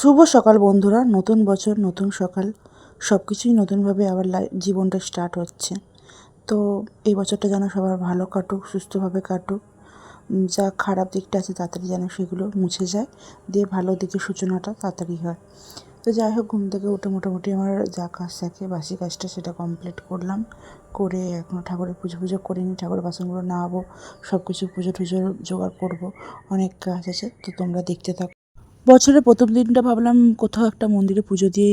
শুভ সকাল বন্ধুরা, নতুন বছর, নতুন সকাল সব কিছুই নতুনভাবে আবার জীবনটা স্টার্ট হচ্ছে। তো এই বছরটা যেন সবার ভালো কাটুক, সুস্থভাবে কাটুক যা খারাপ দিকটা আছে তাড়াতাড়ি যেন সেগুলো মুছে যায়, দিয়ে ভালো দিকে সূচনাটা তাড়াতাড়ি হয়। তো যাই হোক, ঘুম থেকে উঠে মোটামুটি আমার যা কাজ থাকে, বাসি কাজটা সেটা কমপ্লিট করলাম। করে এখনও ঠাকুরের পুজো পুজো করিনি, ঠাকুরের বাসনগুলো নামাবো সব কিছু পুজো টুজো জোগাড় করব, অনেক কাজ আছে, তো তোমরা দেখতে থাকো। বছরের প্রথম দিনটা ভাবলাম কোথাও একটা মন্দিরে পুজো দিয়ে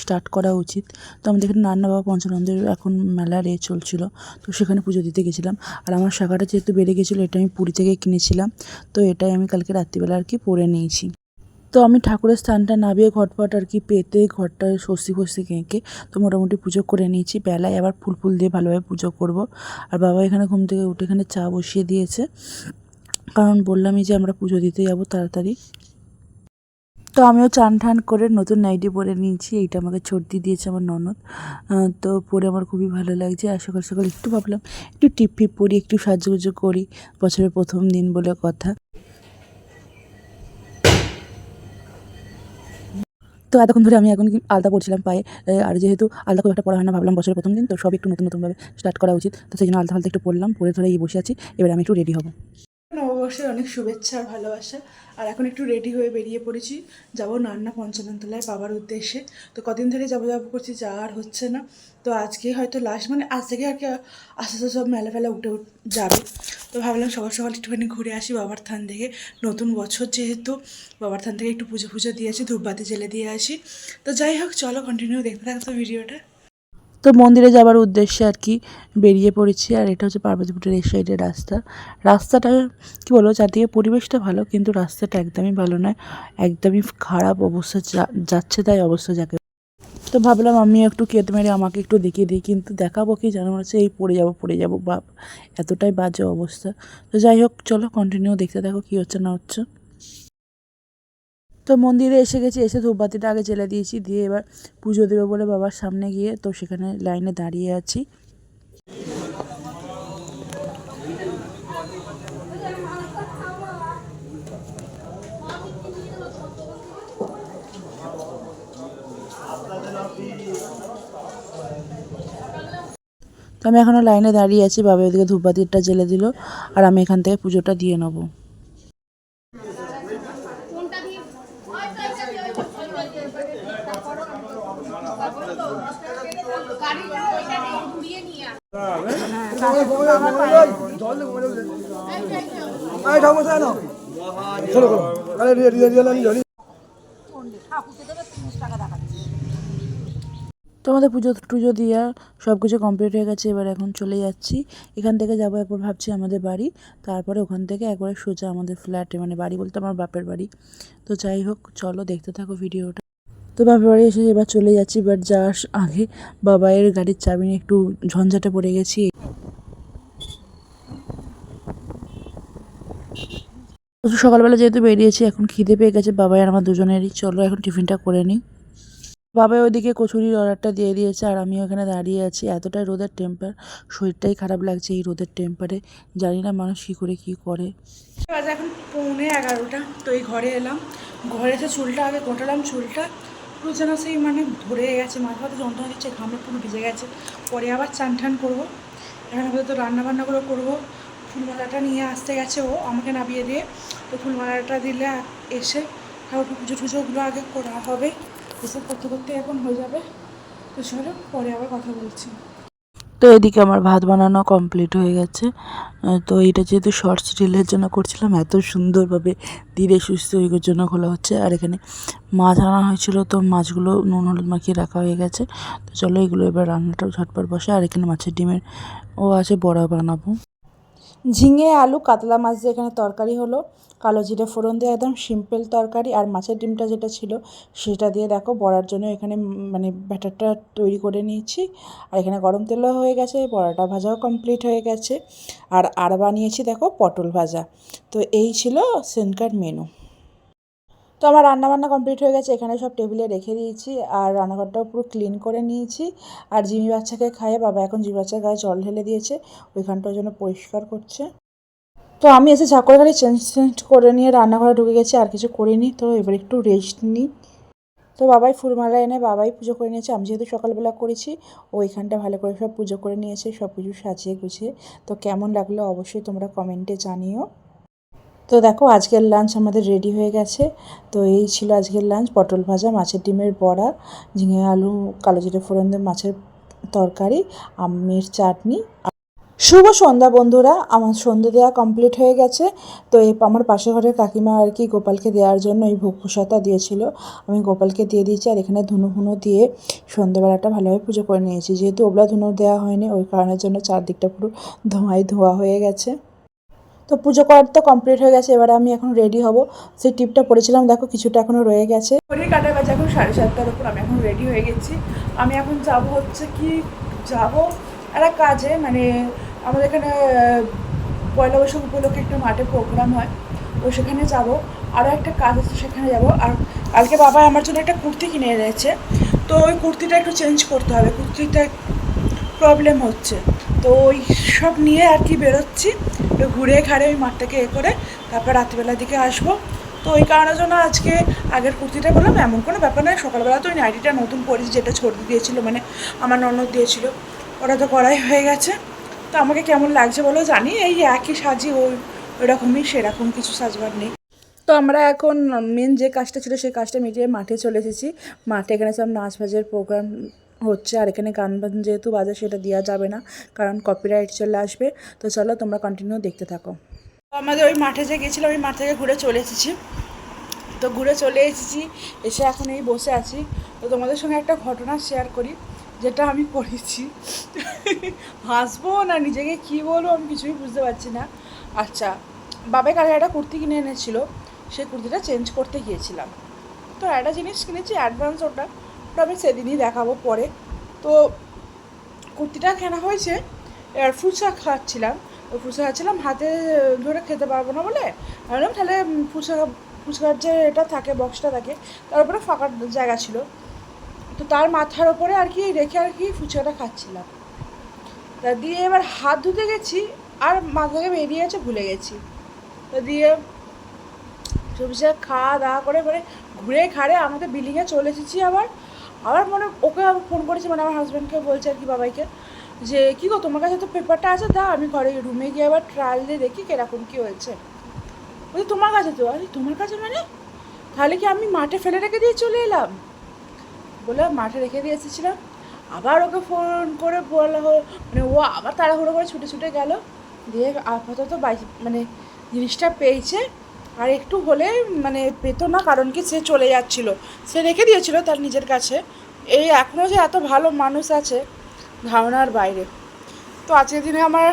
স্টার্ট করা উচিত। তো আমাদের এখানে নান্না বাবা পঞ্চানন্দের এখন মেলা রে চলছিল, তো সেখানে পুজো দিতে গেছিলাম। আর আমার শাখাটা যেহেতু বেড়ে গেছিল, এটা আমি পুরী থেকে কিনেছিলাম, তো এটাই আমি কালকে রাত্রিবেলা আর কি পরে নিয়েছি। তো আমি ঠাকুরের স্থানটা নামিয়ে ঘটপট আর কি পেতে ঘরটা স্বস্তি ফস্তি কেঁকে, তো মোটামুটি পুজো করে নিয়েছি। বেলায় আবার ফুল ফুল দিয়ে ভালোভাবে পুজো করব। আর বাবা এখানে ঘুম থেকে উঠে এখানে চা বসিয়ে দিয়েছে। কারণ বললামই যে আমরা পুজো দিতে যাব তাড়াতাড়ি। তো আমিও চান ঠান করে নতুন নাইটি পরে নিয়েছি, এইটা আমাকে ছর্দি দিয়েছে আমার ননদ। তো পরে আমার খুবই ভালো লাগছে আর সকাল সকাল একটু ভাবলাম, একটু টিপ ফিপ পরি, একটু সাজুগুজু করি, বছরের প্রথম দিন বলে কথা। তো এতক্ষণ ধরে আমি এখন আলতা পরছিলাম পায়ে আর যেহেতু আলতা খুব একটা পরা হয় না, ভাবলাম বছরের প্রথম দিন, তো সব একটু নতুন নতুনভাবে স্টার্ট করা উচিত। তো সেই জন্য আলতা ফালতা একটু পরলাম পরে ধরে এই বসে আছি, এবার আমি একটু রেডি হব। নববর্ষের অনেক শুভেচ্ছা আর ভালোবাসা। আর এখন একটু রেডি হয়ে বেরিয়ে পড়েছি। যাব নান্না পঞ্চাননতলায় বাবার উদ্দেশ্যে। তো কদিন ধরে যাব যাব করছি যাওয়া আর হচ্ছে না। তো আজকে হয়তো লাস্ট মানে আজ থেকে আর কি আস্তে আস্তে সব মেলা ফেলা উঠ- যাবে। তো ভাবলাম সকাল সকাল একটুখানি ঘুরে আসি বাবার থান থেকে। নতুন বছর যেহেতু, বাবার থান থেকে একটু পুজো পুজো দিয়ে আসি, ধূপবাতি জেলে দিয়ে আসি। তো যাই হোক, চলো কন্টিনিউ দেখতে থাকতো ভিডিওটা তো মন্দিরে যাওয়ার উদ্দেশ্যে আর কি বেরিয়ে পড়েছি, আর এটা হচ্ছে পার্বতীপুরের এই সাইডের রাস্তা। রাস্তাটা, কি বলব, চারদিকে পরিবেশটা ভালো, কিন্তু রাস্তাটা একদমই ভালো নয়, একদমই খারাপ অবস্থা যাচ্ছে তাই অবস্থা যাকে। তো ভাবলাম আমি একটু কেত মেরে আমাকে একটু দেখিয়ে দিই, কিন্তু দেখাবো কি জানো হচ্ছে এই পড়ে যাব পড়ে যাব, বাপ, এতটাই বাজে অবস্থা। তো যাই হোক, চলো কন্টিনিউ দেখতে দেখো কী হচ্ছে না হচ্ছে। তো মন্দিরে এসে গেছি, এসে ধূপবাতিটা আগে জ্বেলে দিয়েছি, দিয়ে এবার পুজো দেবে বলে বাবার সামনে গিয়ে তো সেখানে লাইনে দাঁড়িয়ে আছি। তো আমি এখনও লাইনে দাঁড়িয়ে আছি, বাবা ওদিকে ধূপবাতিটা জ্বেলে দিল, আর আমি এখান থেকে পুজোটা দিয়ে নেব আরে ঠাকুর জানো চলো চলো আরে রিয়ে রিয়ে রিয়ে আমি জানি তো আমাদের পুজো টুজো দিয়া সব কিছু কমপ্লিট হয়ে গেছে, এবার এখন চলে যাচ্ছি। এখান থেকে যাব একবার ভাবছি আমাদের বাড়ি। তারপরে ওখান থেকে একবারে সোজা আমাদের ফ্ল্যাটে মানে বাড়ি বলতে আমার বাপের বাড়ি। তো যাই হোক, চলো দেখতে থাকো ভিডিওটা তো বাপের বাড়ি এসে এবার চলে যাচ্ছি বাট যাওয়ার আগে বাবাইয়ের গাড়ির চাবি নিয়ে একটু ঝঞ্ঝাটে পড়ে গেছি। সকালবেলা যেহেতু বেরিয়েছি, এখন খিদে পেয়ে গেছে বাবাই আর আমার দুজনেরই। চলো এখন টিফিনটা করে নিই। বাবা ওইদিকে কচুরির অর্ডারটা দিয়ে দিয়েছে আর আমি ওখানে দাঁড়িয়ে আছি। এতটাই রোদের টেম্পার শরীরটাই খারাপ লাগছে এই রোদের টেম্পারে জানি না মানুষ কী করে কী করে। এখন পৌনে এগারোটা, তো এই ঘরে এলাম। ঘরে এসে চুলটা আগে গোটালাম চুলটা পুরো যেন সেই মানে ধরে গেছে মাথা মাথা যন্ত্রণা দিচ্ছে, ঘামে পুরো ভিজে গেছে। পরে আবার চান টান করব। এখানে আপাতত রান্না বান্নাগুলো করব। ফুলমালাটা নিয়ে আসতে গেছে ও, আমাকে নামিয়ে দিয়ে। তো ফুলমালাটা দিলে এসে ঠাকুর পুজো টুজোগুলো আগে করা হবে। এসব করতে করতে এখন হয়ে যাবে। তো চলো, পরে আবার কথা বলছি। তো এদিকে আমার ভাত বানানো কমপ্লিট হয়ে গেছে। তো এটা যেহেতু শর্টস রিলের জন্য করছিলাম, এত সুন্দরভাবে ধীরে সুস্থ ওইগুলোর জন্য খোলা হচ্ছে। আর এখানে মাছ আনা হয়েছিল, তো মাছগুলো নুন হলুদ মাখিয়ে রাখা হয়ে গেছে। তো চলো এগুলো এবার রান্নাটাও ঝটপট বসে, আর এখানে মাছের ডিমের ও আছে বড়া বানাবো। ঝিঙে, আলু, কাতলা মাছ দিয়ে এখানে তরকারি হলো। কালো জিরে ফোড়ন দিয়ে একদম সিম্পল তরকারি আর মাছের ডিমটা যেটা ছিল সেটা দিয়ে দেখো বড়ার জন্য এখানে মানে ব্যাটারটা তৈরি করে নিয়েছি। আর এখানে গরম তেলও হয়ে গেছে, বড়াটা ভাজাও কমপ্লিট হয়ে গেছে। আর আর বানিয়েছি দেখো পটল ভাজা। তো এই ছিল সেনকার মেনু তো আমার রান্নাবান্না কমপ্লিট হয়ে গেছে, এখানে সব টেবিলে রেখে দিয়েছি আর রান্নাঘরটাও পুরো ক্লিন করে নিয়েছি। আর জিমি বাচ্চাকে খাইয়ে বাবা এখন জিমি বাচ্চার গায়ে জল ঢেলে দিয়েছে ওইখানটার জন্য পরিষ্কার করছে। তো আমি এসে ঝাঁকড়ে গাড়ি চেঞ্জ চেঞ্জ করে নিয়ে রান্নাঘরে ঢুকে গেছি, আর কিছু করিনি, তো এবার একটু রেস্ট নিই। তো বাবাই ফুলমালা এনে বাবাই পুজো করে নিয়েছে, আমি যেহেতু সকালবেলা করেছি, ও এখানটা ভালো করে সব পুজো করে নিয়েছে, সব কিছু সাজিয়ে গুছিয়ে। তো কেমন লাগল অবশ্যই তোমরা কমেন্টে জানিও। তো দেখো, আজকের লাঞ্চ আমাদের রেডি হয়ে গেছে। তো এই ছিল আজকের লাঞ্চ পটল ভাজা, মাছের ডিমের বড়া, ঝিঙে আলু, কালো জিরে ফোড়ন দিয়ে মাছের তরকারি, আমের চাটনি। শুভ সন্ধ্যা বন্ধুরা, আমার সন্ধ্যে দেওয়া কমপ্লিট হয়ে গেছে। তো এই আমার পাশে ঘরের কাকিমা আর কি গোপালকে দেওয়ার জন্য এই ভোগ প্রসাদটা দিয়েছিল। আমি গোপালকে দিয়ে দিয়েছি আর এখানে ধুনো ফুনো দিয়ে সন্ধ্যেবেলাটা ভালোভাবে পুজো করে নিয়েছি। যেহেতু ওবলা ধুনো দেওয়া হয়নি, ওই কারণের জন্য চারদিকটা পুরো ধোঁয়ায় ধোয়া হয়ে গেছে। তো পুজো করার তো কমপ্লিট হয়ে গেছে, এবারে আমি এখন রেডি হব। সেই টিপটা পরেছিলাম দেখো কিছুটা এখনও রয়ে গেছে। ঘড়ির কাটা বাজে এখন সাড়ে সাতটার উপর, আমি এখন রেডি হয়ে গেছি। আমি এখন যাব হচ্ছে কি, যাব একটা কাজে মানে আমাদের এখানে পয়লা বৈশাখ উপলক্ষে একটা মাঠে প্রোগ্রাম হয়, তো সেখানে যাব। আরও একটা কাজ আছে, সেখানে যাব। আর কালকে বাবা আমার জন্য একটা কুর্তি কিনে এনেছে। তো ওই কুর্তিটা একটু চেঞ্জ করতে হবে কুর্তিটা প্রবলেম হচ্ছে। তো ওই সব নিয়ে আর কি বেরোচ্ছি। তো ঘুরে ঘাড়ে ওই মাঠটাকে এ করে তারপর রাত্রিবেলার দিকে আসব। তো ওই কারণের জন্য আজকে আগের কুর্তিটা বললাম, এমন কোনো ব্যাপার নয়। সকালবেলা তো ওই নাইটিটা নতুন পরেছি, যেটা ছড়ি দিয়েছিল মানে আমার ননদ দিয়েছিল। ওটা তো করাই হয়ে গেছে। তো আমাকে কেমন লাগছে বলো জানি, এই একই সাজি ওই, ওইরকমই, সেরকম কিছু সাজবার নেই। তো আমরা এখন মেন যে কাজটা ছিল, সেই কাজটা মিটিয়ে মাঠে চলে এসেছি। মাঠে এখানে সব নাচ বাজের প্রোগ্রাম হচ্ছে। আর এখানে গান যেহেতু বাজে, সেটা দেওয়া যাবে না, কারণ কপিরাইট চলে আসবে। তো চলো, তোমরা কন্টিনিউ দেখতে থাকো। আমাদের ওই মাঠে যে গেছিলাম, ওই মাঠ থেকে ঘুরে চলে এসেছি। তো ঘুরে চলে এসেছি, এসে এখন এই বসে আছি। তো তোমাদের সঙ্গে একটা ঘটনা শেয়ার করি, যেটা আমি পড়েছি হাসবো না, নিজেকে কী বলব আমি কিছুই বুঝতে পারছি না। আচ্ছা বাবাই কালে একটা কুর্তি কিনে এনেছিল, সেই কুর্তিটা চেঞ্জ করতে গিয়েছিলাম। তো একটা জিনিস কিনেছি অ্যাডভান্স ওটা। আমি সেদিনই দেখাবো পরে। তো কুর্তিটা কেনা হয়েছে এবার ফুচকা খাচ্ছিলাম। ফুচকা খাচ্ছিলাম, হাতে ধরে খেতে পারব না বলে। আমি বললাম, তাহলে ফুচকা ফুচকার যে এটা থাকে বক্সটা থাকে, তার উপরে ফাঁকা জায়গা ছিল। তো তার মাথার ওপরে আর কি রেখে আর কি ফুচকাটা খাচ্ছিলাম। তা দিয়ে এবার হাত ধুতে গেছি, আর মাথা থেকে বেরিয়ে আছে ভুলে গেছি। তো দিয়ে সবজি খাওয়া দাওয়া করে মানে ঘুরে ঘাড়ে আমাদের বিল্ডিংয়ে চলে এসেছি আবার। আবার মনে, ওকে ফোন করেছি মানে আমার হাজব্যান্ডকে বলছে আর কি বাবাইকে যে, কী গো, তোমার কাছে তো পেপারটা আছে দা আমি ঘরে রুমে গিয়ে আবার ট্রায়াল দিয়ে দেখি কীরকম কী হয়েছে। বলছি, তোমার কাছে তো? আরে, তোমার কাছে মানে? তাহলে কি আমি মাঠে ফেলে রেখে দিয়ে চলে এলাম? বলে, মাঠে রেখে দিয়ে এসেছিলাম। আবার ওকে ফোন করে বলা হলো মানে ও আবার তাড়াহুড়ো করে ছুটে ছুটে গেল, দিয়ে আপাতত বাই মানে জিনিসটা পেয়েছে। আর একটু হলে মানে পেত না, কারণ কি সে চলে যাচ্ছিল। সে রেখে দিয়েছিল তার নিজের কাছে। এই এখনও যে এত ভালো মানুষ আছে ধারণার বাইরে। তো আজকের দিনে আমার,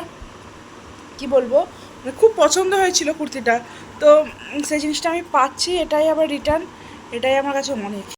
কি বলব মানে খুব পছন্দ হয়েছিল কুর্তিটা। তো সেই জিনিসটা আমি পাচ্ছি, এটাই আবার রিটার্ন, এটাই আমার কাছে অনেক